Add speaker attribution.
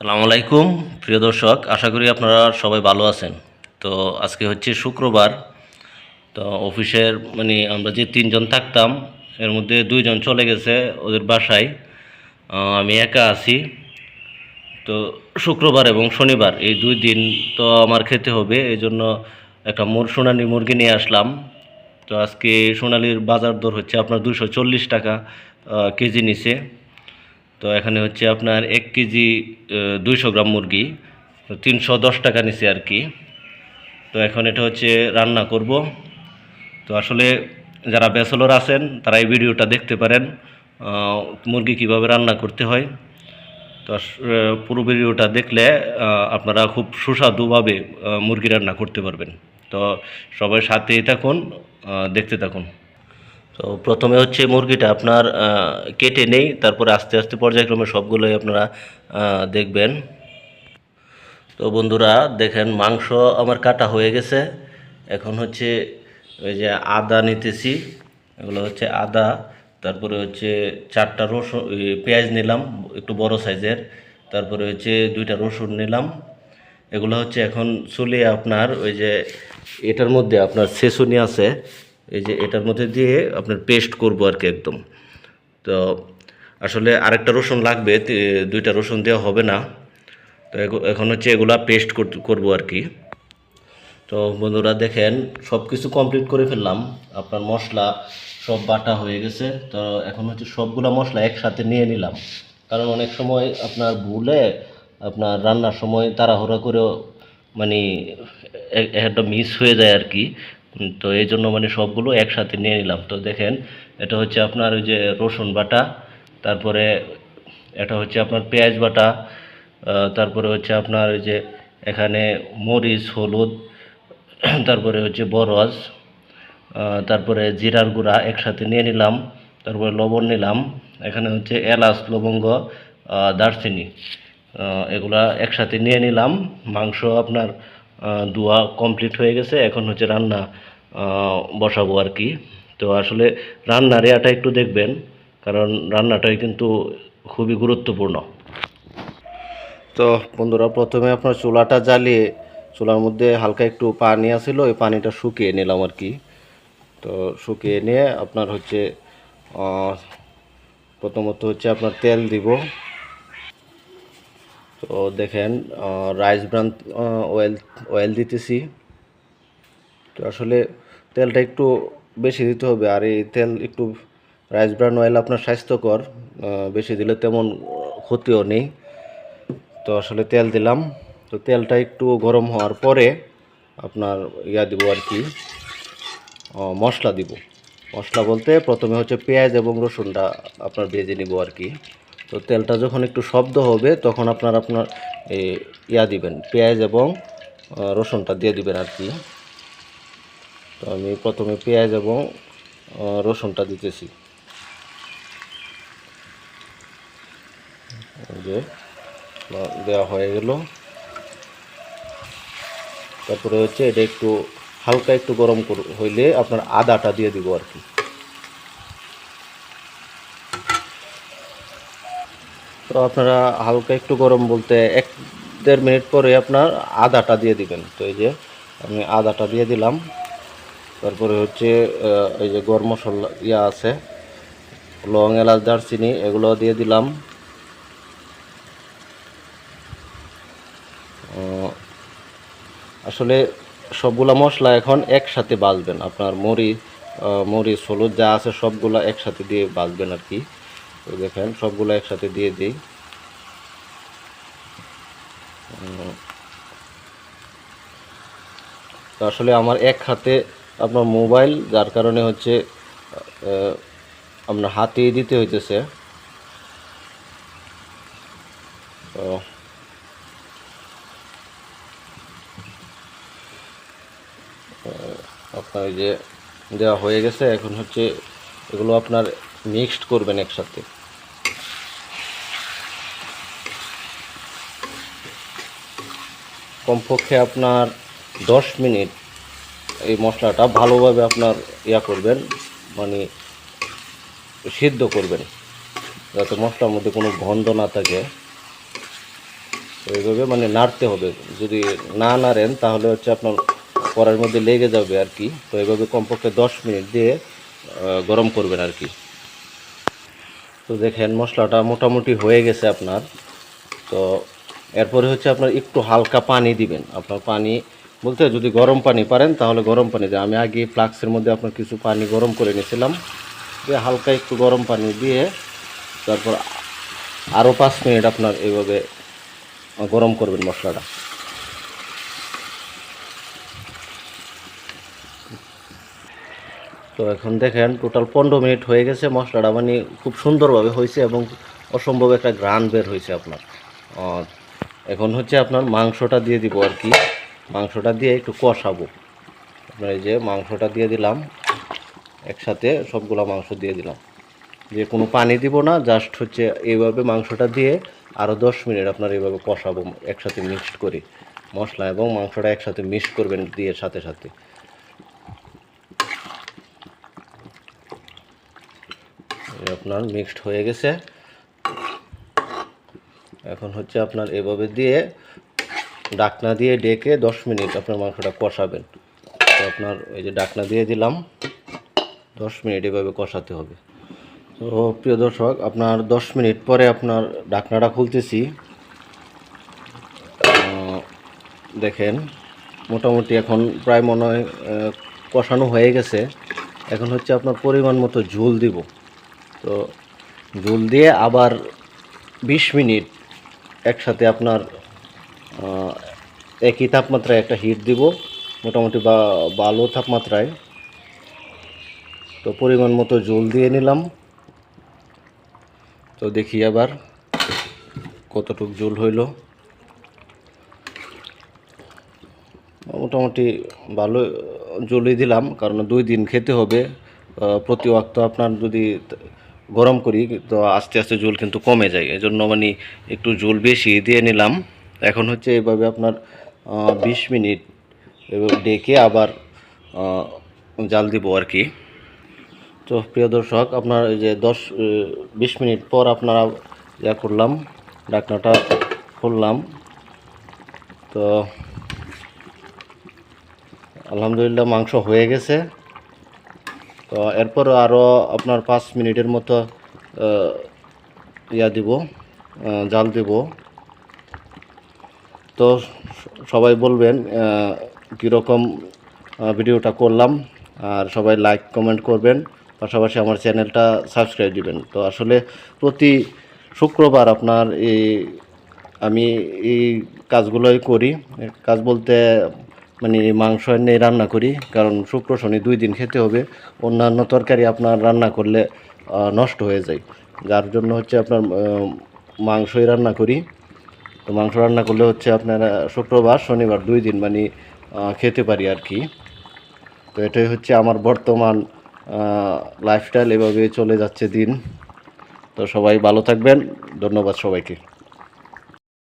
Speaker 1: সালামু আলাইকুম। প্রিয় দর্শক, আশা করি আপনারা সবাই ভালো আছেন। তো আজকে হচ্ছে শুক্রবার। তো অফিসের মানে আমরা যে তিনজন থাকতাম, এর মধ্যে দুইজন চলে গেছে ওদের বাসায়। আমি একা আছি। তো শুক্রবার এবং শনিবার, এই দুই দিন তো আমার খেতে হবে এই জন্য একটা মুর সোনালি মুরগি নিয়ে আসলাম। তো আজকে সোনালির বাজার দর হচ্ছে আপনার দুশো টাকা কেজি নিচে। তো এখানে হচ্ছে আপনার এক কেজি দুইশো গ্রাম মুরগি তিনশো দশ টাকা নিচে আর কি। তো এখন এটা হচ্ছে রান্না করব। তো আসলে যারা ব্যাচেলর আছেন, তারা এই ভিডিওটা দেখতে পারেন মুরগি কীভাবে রান্না করতে হয়। তো পুরো ভিডিওটা দেখলে আপনারা খুব সুস্বাদুভাবে মুরগি রান্না করতে পারবেন। তো সবাই সাথেই থাকুন দেখতে থাকুন। তো প্রথমে হচ্ছে মুরগিটা আপনার কেটে নেই, তারপরে আস্তে আস্তে পর্যায়ক্রমে সবগুলোই আপনারা দেখবেন। তো বন্ধুরা, দেখেন মাংস আমার কাটা হয়ে গেছে। এখন হচ্ছে ওই যে আদা নিতেছি, এগুলো হচ্ছে আদা, তারপরে হচ্ছে চারটা রসুন পেঁয়াজ নিলাম, একটু বড় সাইজের, তারপরে হচ্ছে দুইটা রসুন নিলাম। এগুলো হচ্ছে এখন চুলে আপনার ওই যে এটার মধ্যে আপনার সেসুনি আছে এই যে এটার মধ্যে দিয়ে আপনার পেস্ট করব আর কি একদম তো আসলে আরেকটা রসুন লাগবে দুইটা রসুন দেওয়া হবে না তো এখন হচ্ছে এগুলা পেস্ট করব আর কি তো বন্ধুরা দেখেন সব কিছু কমপ্লিট করে ফেললাম আপনার মশলা সব বাটা হয়ে গেছে তো এখন হচ্ছে সবগুলা মশলা একসাথে নিয়ে নিলাম কারণ অনেক সময় আপনার ভুলে আপনার রান্নার সময় তাড়াহুড়া করেও মানে একটা মিস হয়ে যায় আর কি তো এই জন্য মানে সবগুলো একসাথে নিয়ে নিলাম। তো দেখেন, এটা হচ্ছে আপনার ওই যে রসুন বাটা, তারপরে এটা হচ্ছে আপনার পেঁয়াজ বাটা তারপরে হচ্ছে আপনার ওই যে এখানে মরিচ, হলুদ, তারপরে হচ্ছে বরজ তারপরে জিরার গুঁড়া একসাথে নিয়ে নিলাম, তারপরে লবণ নিলাম, এখানে হচ্ছে এলাচ, লবঙ্গ দারচিনি এগুলা একসাথে নিয়ে নিলাম। মাংস আপনার ধোয়া কমপ্লিট হয়ে গেছে। এখন হচ্ছে রান্না বসাবো আর কি। তো আসলে রান্নার এয়াটা একটু দেখবেন, কারণ রান্নাটাই কিন্তু খুবই গুরুত্বপূর্ণ। তো বন্ধুরা, প্রথমে আপনার চুলাটা জ্বালিয়ে, চুলার মধ্যে হালকা একটু পানি আছিল, ওই পানিটা শুকিয়ে নিলাম আর কি। তো শুকিয়ে নিয়ে আপনার হচ্ছে প্রথমত হচ্ছে আপনার তেল দিব। তো দেখেন রাইস ব্রান অয়েল অয়েল দিতেছি। তো আসলে তেলটা একটু বেশি দিতে হবে, আর এই তেল একটু রাইস ব্রান অয়েল আপনার স্বাস্থ্যকর বেশি দিলে তেমন ক্ষতিও নেই। তো আসলে তেল দিলাম। তো তেলটা একটু গরম হওয়ার পরে আপনার ইয়া দিব আর কি মশলা দিব। মশলা বলতে প্রথমে হচ্ছে পেঁয়াজ এবং রসুনটা আপনার ভেজে নিব আর কি। তো তেলটা যখন একটু শব্দ হবে, তখন আপনার আপনার ইয়া দিবেন, পেঁয়াজ এবং রসুনটা দিয়ে দিবেন আর কি। তো আমি প্রথমে পেঁয়াজ এবং রসুনটা দিতেছি। যে দেওয়া হয়ে গেল। তারপরে হচ্ছে এটা একটু হালকা একটু গরম হইলে আপনার আদাটা দিয়ে দিব আর কি। তো আপনারা হালকা একটু গরম বলতে এক দেড় মিনিট পরে আপনার আদাটা দিয়ে দিবেন। তো এই যে আমি আদাটা দিয়ে দিলাম। তারপরে হচ্ছে এই যে গরম মশলা ইয়া আছে লং এলাচ দারচিনি এগুলো দিয়ে দিলাম। আসলে সবগুলা মশলা এখন একসাথে বাজবেন। আপনার আহ, মরিচ হলুদ যা আছে সবগুলা একসাথে দিয়ে বাজবেন আর কি। দেখেন, সবগুলো একসাথে দিয়ে দিই। তো আসলে আমার এক হাতে আপনার মোবাইল, যার কারণে হচ্ছে আপনার হাতেই দিতে হইতেছে। তো আপনার যে দেওয়া হয়ে গেছে, এখন হচ্ছে এগুলো আপনার মিক্সড করবেন একসাথে। কমপক্ষে আপনার দশ মিনিট এই মশলাটা ভালোভাবে আপনার ইয়া করবেন মানে সিদ্ধ করবেন, যাতে মশলার মধ্যে কোনো গন্ধ না থাকে। এইভাবে মানে নাড়তে হবে। যদি না নাড়েন, তাহলে হচ্ছে আপনার কড়াইয়ের মধ্যে লেগে যাবে আর কি। তো এইভাবে কমপক্ষে দশ মিনিট দিয়ে গরম করবেন আর কি। তো দেখেন, মশলাটা মোটামুটি হয়ে গেছে আপনার। তো এরপরে হচ্ছে আপনার একটু হালকা পানি দিবেন। আপনার পানি বলতে যদি গরম পানি পারেন, তাহলে গরম পানি দেন। আমি আগে ফ্লাক্সের মধ্যে আপনার কিছু পানি গরম করে নিয়েছিলাম। দিয়ে হালকা একটু গরম পানি দিয়ে তারপর আরও পাঁচ মিনিট আপনার এইভাবে গরম করবেন মশলাটা। তো এখন দেখেন, টোটাল পনেরো মিনিট হয়ে গেছে। মশলাটা মানে খুব সুন্দরভাবে হয়েছে এবং অসম্ভব একটা গ্রান বের হয়েছে আপনার। এখন হচ্ছে আপনার মাংসটা দিয়ে দিব আর কি। মাংসটা দিয়ে একটু কষাবো। আপনার এই যে মাংসটা দিয়ে দিলাম, একসাথে সবগুলো মাংস দিয়ে দিলাম। যে কোনো পানি দিব না জাস্ট হচ্ছে এইভাবে মাংসটা দিয়ে আরও দশ মিনিট আপনার এইভাবে কষাবো, একসাথে মিক্সড করে। মশলা এবং মাংসটা একসাথে মিক্স করবেন দিয়ে সাথে সাথে। আপনার মিক্সড হয়ে গেছে। এখন হচ্ছে আপনার এভাবে দিয়ে ডাকনা দিয়ে ডেকে দশ মিনিট আপনার মাংসটা কষাবেন। তো আপনার এই যে ডাকনা দিয়ে দিলাম, দশ মিনিট এভাবে কষাতে হবে। তো প্রিয় দর্শক, আপনার দশ মিনিট পরে আপনার ডাকনাটা খুলতেছি। দেখেন, মোটামুটি এখন প্রায় মনে হয় কষানো হয়ে গেছে। এখন হচ্ছে আপনার পরিমাণ মতো ঝোল দিব। তো ঝোল দিয়ে আবার বিশ মিনিট একসাথে আপনার একই তাপমাত্রায় একটা হিট দিব, মোটামুটি বা ভালো তাপমাত্রায়। তো পরিমাণ মতো জল দিয়ে নিলাম। তো দেখি আবার কতটুক জল হইল। মোটামুটি ভালো জলই দিলাম, কারণ দুই দিন খেতে হবে। প্রতি ওয়াক্ত আপনার যদি গরম করি, তো আস্তে আস্তে জল কিন্তু কমে যায়। এজন্য মানে একটু জল বেশি দিয়ে নিলাম। এখন হচ্ছে এভাবে আপনার বিশ মিনিট ডেকে আবার জাল দিব আর কি। তো প্রিয় দর্শক, আপনার এই যে দশ বিশ মিনিট পর আপনারা ইয়া করলাম, ডাকনাটা খুললাম। তো আলহামদুলিল্লাহ মাংস হয়ে গেছে। তো এরপর আরও আপনার পাঁচ মিনিটের মতো ইয়া দিব জাল দিব। তো সবাই বলবেন কীরকম ভিডিওটা করলাম। আর সবাই লাইক, কমেন্ট করবেন। পাশাপাশি আমার চ্যানেলটা সাবস্ক্রাইব দিবেন। তো আসলে প্রতি শুক্রবার আপনার এই, আমি এই কাজগুলোই করি। কাজ বলতে মানে মাংস এনে রান্না করি, কারণ শুক্র শনি দুই দিন খেতে হবে। অন্যান্য তরকারি আপনার রান্না করলে নষ্ট হয়ে যায়। যার জন্য হচ্ছে আপনার মাংসই রান্না করি। তো মাংস রান্না করলে হচ্ছে আপনারা শুক্রবার, শনিবার দুই দিন মানে খেতে পারি আর কি। তো এটাই হচ্ছে আমার বর্তমান লাইফস্টাইল এভাবে চলে যাচ্ছে দিন। তো সবাই ভালো থাকবেন। ধন্যবাদ সবাইকে।